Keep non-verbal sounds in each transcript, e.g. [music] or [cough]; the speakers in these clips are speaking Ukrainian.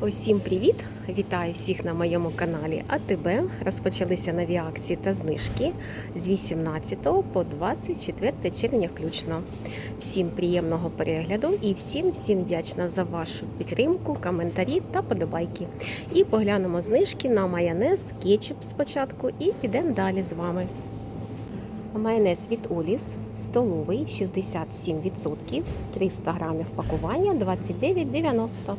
Усім привіт! Вітаю всіх на моєму каналі АТБ. Розпочалися нові акції та знижки з 18 по 24 червня включно. Всім приємного перегляду і всім всім вдячна за вашу підтримку, коментарі та подобайки. І поглянемо знижки на майонез, кетчуп спочатку і підемо далі з вами. Майонез від Оліс столовий 67%, 300 грамів пакування 29,90.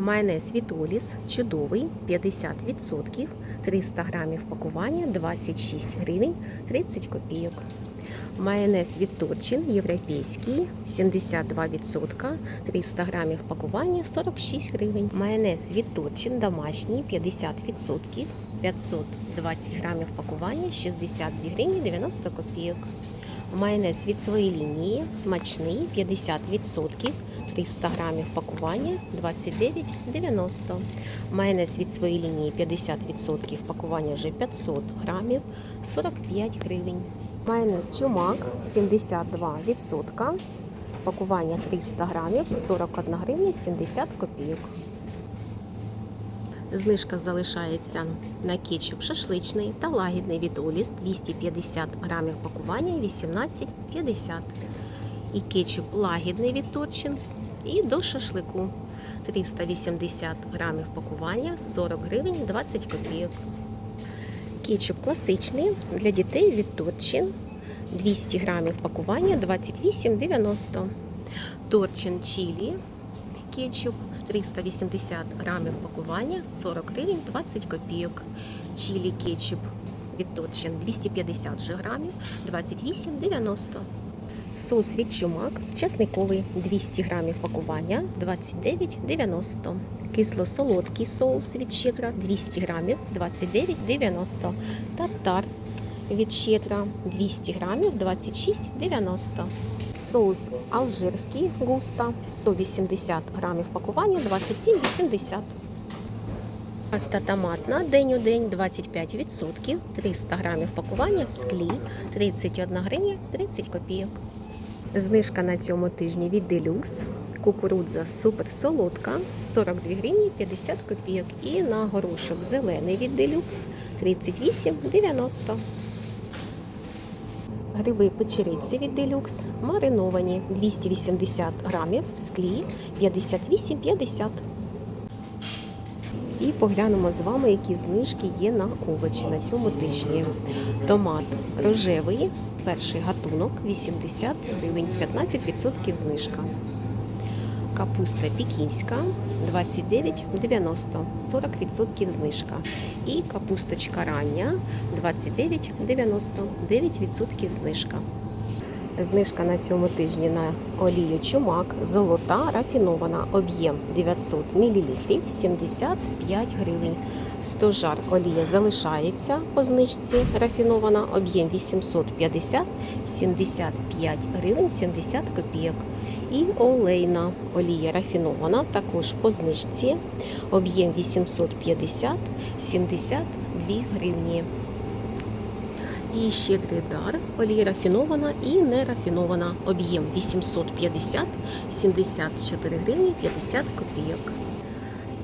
Майонез від Оліс чудовий 50%, 300 грамів пакування 26 гривень 30 копійок. Майонез від Торчин європейський 72%, 300 грамів пакування 46 гривень. Майонез від Торчин домашній 50%, 520 грамів пакування 62 гривні 90 копійок. Майонез від своєї лінії смачний 50%, 300 грамів пакування 29,90. Майонез від своєї лінії 50% пакування вже 500 грамів 45 гривень. Майонез чумак 72%, пакування 300 грамів 41 гривня 70 копійок. Знижка залишається на кетчуп шашличний та лагідний від Оліс 250 грамів пакування 18,50. І кетчуп лагідний від Торчин і до шашлику 380 грамів пакування 40 гривень 20 копійок. Кетчуп класичний для дітей від Торчин 200 грамів пакування 28,90. Торчин чилі кетчуп 380 грамів пакування 40 гривень 20 копійок. Чилі кетчуп від Торчин 250 же грамів 28,90. Соус від чумак часниковий 200 грамів пакування 29,90. Кисло-солодкий соус від щедра 200 грамів 29,90. Татар від щедра 200 грамів 26,90. Соус алжирський густа 180 грамів пакування 27,80. Паста томатна день у день 25%, 300 грамів пакування в склі 31 гривня 30 копійок. Знижка на цьому тижні від Deluxe. Кукурудза супер солодка 42 гривні 50 копійок. І на горошок зелений від Deluxe 38,90. Гриби печериці від делюкс мариновані 280 грамів в склі 58,50. І поглянемо з вами, які знижки є на овочі на цьому тижні. Томат рожевий, перший гатунок 80 гривень, 15% знижка. Капуста пекінська 29,90, 40% знижка. І капусточка рання 29,90, 9% знижка. Знижка на цьому тижні на олію чумак золота рафінована об'єм 900 мл 75 гривень. Стожар олія залишається по знижці рафінована об'єм 850 75 гривень 70 копійок. І олейна олія рафінована також по знижці об'єм 850 72 гривні. І щедрий дар, олія рафінована і нерафінована. Об'єм 850, 74 гривні 50 копійок.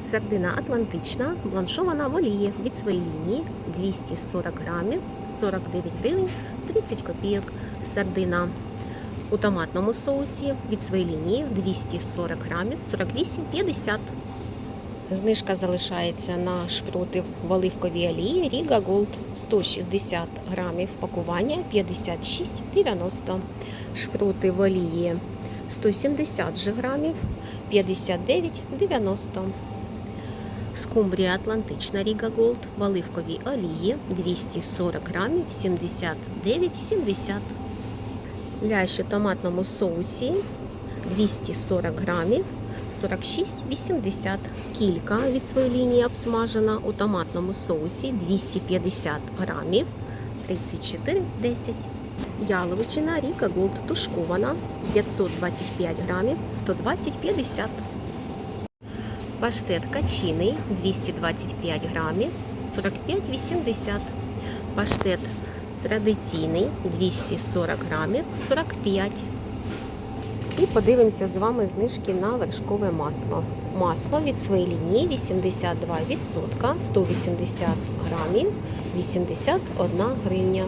Сардина атлантична, бланшована в олії від своєї лінії 240 грамів, 49 гривень 30 копійок. Сардина у томатному соусі від своєї лінії 240 грамів, 48,50 Знижка залишається на шпроти в оливковій олії Ріга Голд 160 грамів пакування 56,90. Шпроти в олії 170 же грамів 59,90. Скумбрія Атлантична Ріга Голд в оливковій олії 240 грамів 79,70. Лящ у томатному соусі 240 грамів 46,80. Кілька від своєї лінії обсмажена у томатному соусі 250 грамів 34,10. Яловичина Ріка Голд тушкована 525 грамів 120,50. Паштет качиний 225 грамів 45,80. Паштет традиційний 240 грамів 45. І подивимося з вами знижки на вершкове масло. Масло від своєї лінії 82%, 180 грамів, 81 гривня.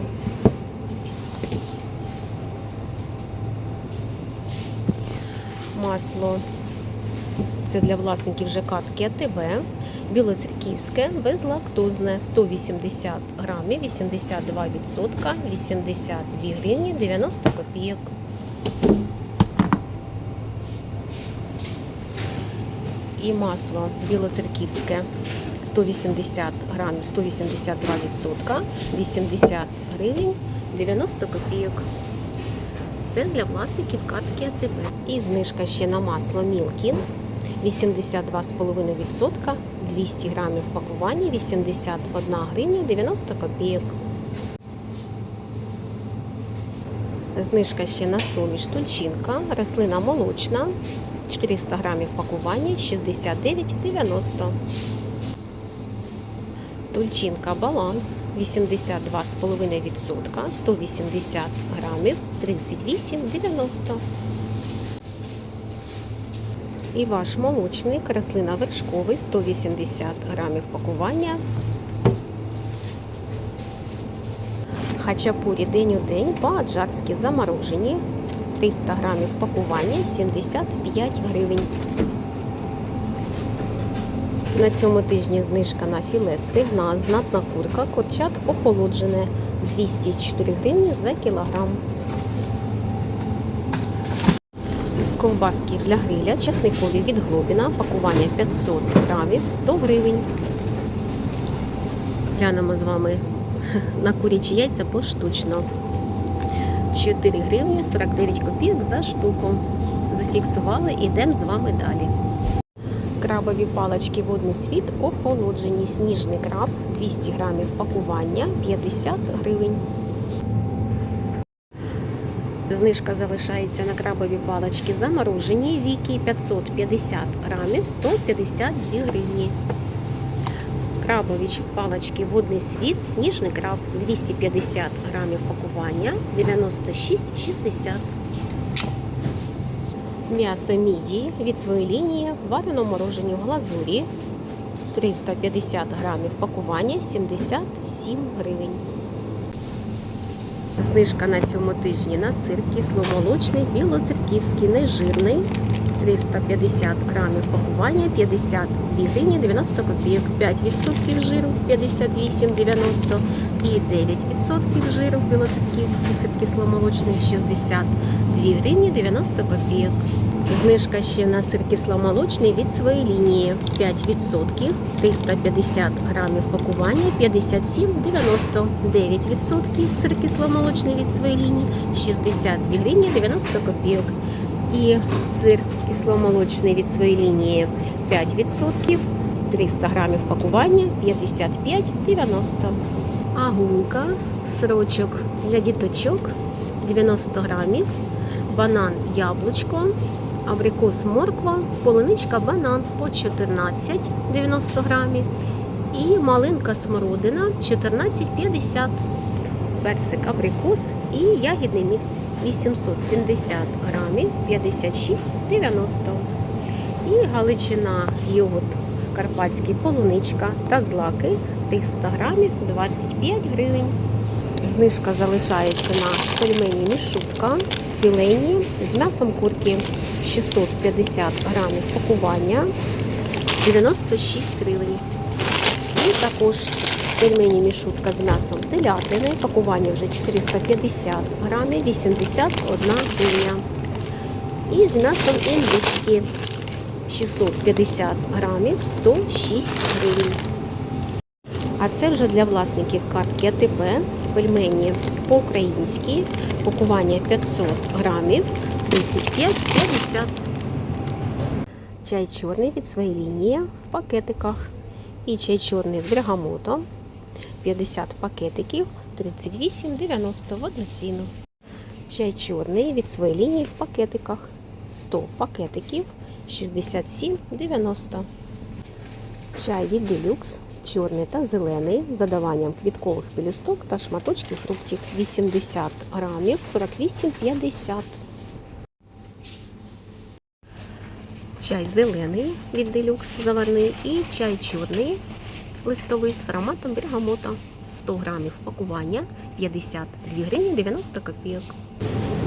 Масло це для власників картки АТБ. Білоцерківське, безлактозне 180 грамів, 82%, 82 гривні 90 копійок. І масло білоцерківське 180 грамів, 182%, 80 гривень 90 копійок. Це для власників картки АТБ. І знижка ще на масло Мілкін 82,5%, 200 грамів пакування, 81 гривня 90 копійок. Знижка ще на суміш тульчинка, рослина молочна, 400 грамів пакування, 69,90. Тульчинка баланс 82,5%, 180 грамів, 38,90. І ваш молочник, рослина вершковий, 180 грамів пакування. Хачапурі день у день по-аджарськи заморожені. 300 грамів пакування, 75 гривень. На цьому тижні знижка на філе стегна, знатна курка, курчат охолоджене 204 гривні за кілограм. Ковбаски для гриля, часникові від Глобіна, пакування 500 грамів, 100 гривень. Глянемо з вами [laughs] на курячі яйця поштучно. 4 гривні 49 копійок за штуку. Зафіксували, ідемо з вами далі. Крабові палички водний світ охолоджені. Сніжний краб 200 грамів пакування 50 гривень. Знижка залишається на крабові палички заморожені. Віки 550 грамів 152 гривні. Крабові палички водний світ, сніжний краб 250 грамів пакування 96,60. М'ясо мідії від своєї лінії варено морожені в глазурі 350 грамів пакування 77 гривень. Знижка на цьому тижні на сир кисломолочний, білоцерківський, нежирний. 350 грамів пакування 52 гривні 90 копійок, 5% жиру 58,90 і 9% жиру білоцерківський сир кисломолочний 62 гривні 90 копійок. Знижка ще на сир кисломолочний від своєї лінії. 5%, 350 грамів пакування. 57,90, 9% сир кисломолочний від своєї лінії. 62 гривні 90 копійок. І сир кисломолочний від своєї лінії. 5%, 300 грамів пакування. 55,90. Агунька, сирочок для діточок. 90 грамів, банан яблучко, абрикос морква, полуничка банан по 14,90 грамів і малинка смородина 14,50 персик абрикос і ягідний мікс 870 грамів 56,90 і галичина йогурт карпатський полуничка та злаки 300 грамів 25 гривень. Знижка залишається на пельмені мішутка, філейні з м'ясом курки 650 грамів пакування 96 гривень. І також пельмені мішутка з м'ясом телятини, пакування вже 450 грамів 81 гривня. І з м'ясом індички 650 грамів 106 гривень. А це вже для власників картки АТБ, пельмені по-українськи, пакування 500 грамів 35,50. Чай чорний від своєї лінії в пакетиках. І чай чорний з бергамотом 50 пакетиків 38,90 в одну ціну. Чай чорний від своєї лінії в пакетиках 100 пакетиків 67,90. Чай від делюкс чорний та зелений з додаванням квіткових пелюсток та шматочків фруктів 80 грамів 48,50. чай зелений від делюкс заварний і чай чорний листовий з ароматом бергамота. 100 грамів пакування 52 гривні 90 копійок.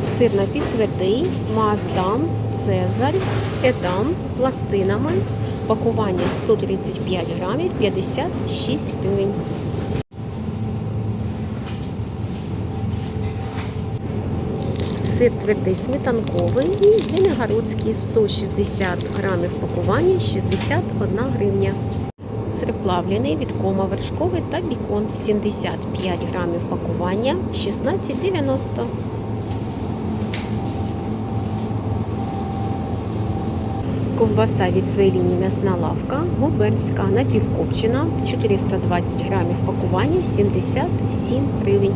Сир напівтвердий, Маздам, Цезарь, Едам, пластинами. Пакування 135 грамів 56 гривень. Сир твердий сметанковий і звенигородський 160 грамів пакування 61 гривня. Сир плавлений від кома вершковий та бікон 75 грамів пакування 16,90. Ковбаса від своєї лінії м'ясна лавка, губернська, напівкопчена, 420 грамів пакування 77 гривень.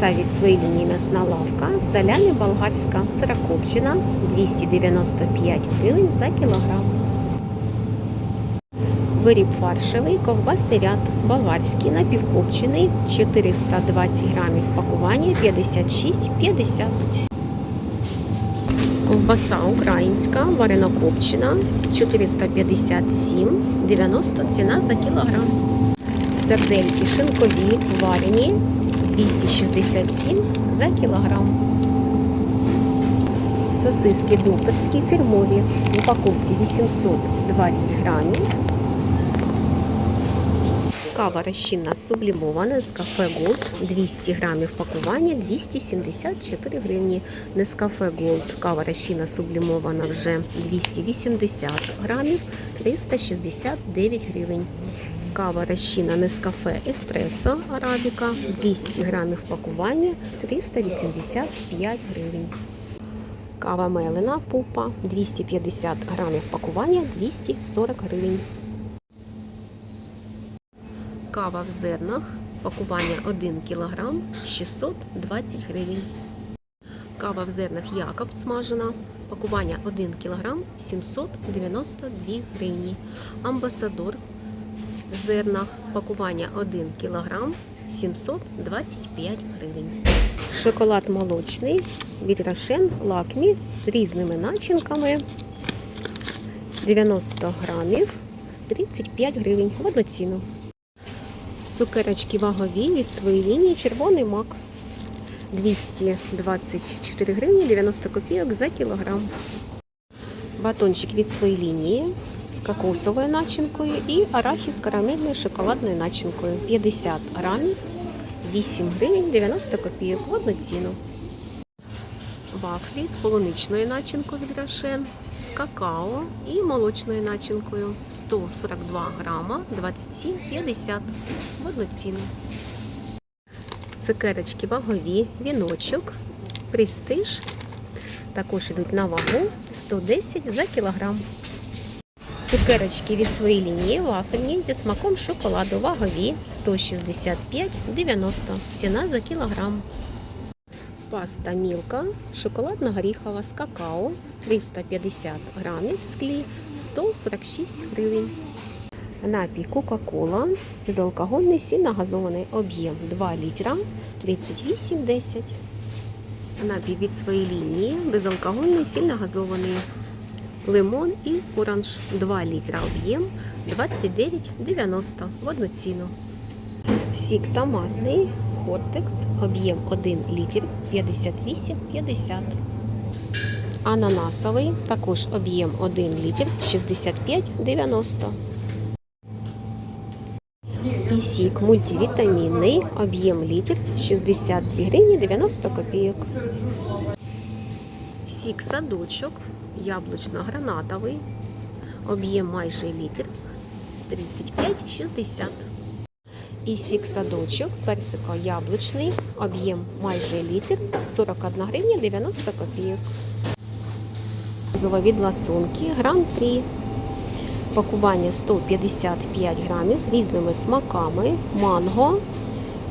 Це від своєї м'ясна лавка, салямі болгарська, сирокопчена, 295 гривень за кілограм. Виріб фаршевий, ковбасний ряд, баварський, напівкопчений, 420 грамів пакування 56,50. Ковбаса українська, варена копчена 457,90 ціна за кілограм. Сардельки шинкові, варені, 267 за кілограм. Сосиски докторські фірмові в упаковці 820 грамів. Кава розчинна сублімована з кафе Голд 200 грамів пакування 274 гривні. Нескафе Голд кава розчинна сублімована вже 280 грамів 369 гривень. Кава розчинна Нескафе Еспресо Арабіка 200 грамів пакування 385 гривень. Кава мелена пупа 250 грамів пакування 240 гривень. Кава в зернах, пакування 1 кг 620 гривень. Кава в зернах Якоб смажена, пакування 1 кг 792 гривні. Амбасадор в зернах, пакування 1 кг 725 гривень. Шоколад молочний від Рошен Лакмі з різними начинками 90 грамів 35 гривень в одну ціну. Цукерочки вагові від своєї лінії червоний мак 224 гривні 90 копійок за кілограм. Батончик від своєї лінії з кокосовою начинкою і арахіс з карамельною шоколадною начинкою 50 грамів 8 гривень 90 копійок в одну ціну. Вафлі з полуничною начинкою від Рошен, з какао і молочною начинкою 142 грама 27,50 в одну ціну. Цукерочки вагові, віночок, престиж. Також йдуть на вагу 110 за кілограм. Цукерочки від своєї лінії вафельні зі смаком шоколаду вагові 165,90 ціна за кілограм. Паста Мілка шоколадно-горіхова з какао 350 грамів склі 146 гривень. Напій Кока-Кола безалкогольний сильногазований об'єм 2 літра 38,10. Напій від своєї лінії безалкогольний сильногазований лимон і оранж 2 літра об'єм 29,90 в одну ціну. Сік томатний Хортекс, об'єм 1 літр 58,50. Ананасовий, також об'єм 1 літр 65,90. І сік мультивітамінний, об'єм літр 62 гривні 90 копійок. Сік садочок, яблучно-гранатовий, об'єм майже літр 35,60. І сік садочок, персико-яблучний, об'єм майже літр, 41 гривня 90 копійок. Від ласунки гран-прі. Пакування 155 грамів з різними смаками, манго,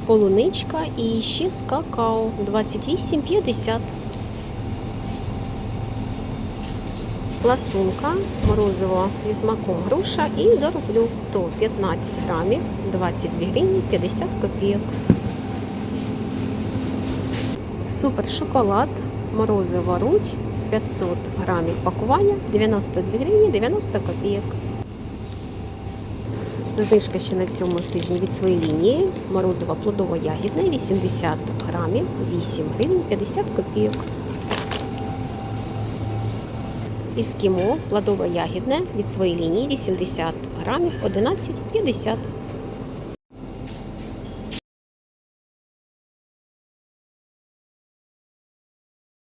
полуничка і ще з какао 28,50. Ласунка, морозиво зі смаком груша і дороблю 115 грамів, 22 гривні 50 копійок. Супер шоколад, морозиво руть 500 грамів пакування 92 гривні 90 копійок. Знижка ще на цьому тижні від своєї лінії. Морозова плодово-ягідне 80 грамів 8 гривень 50 копійок. Іскімо плодово-ягідне від своєї лінії 80 грамів 11,50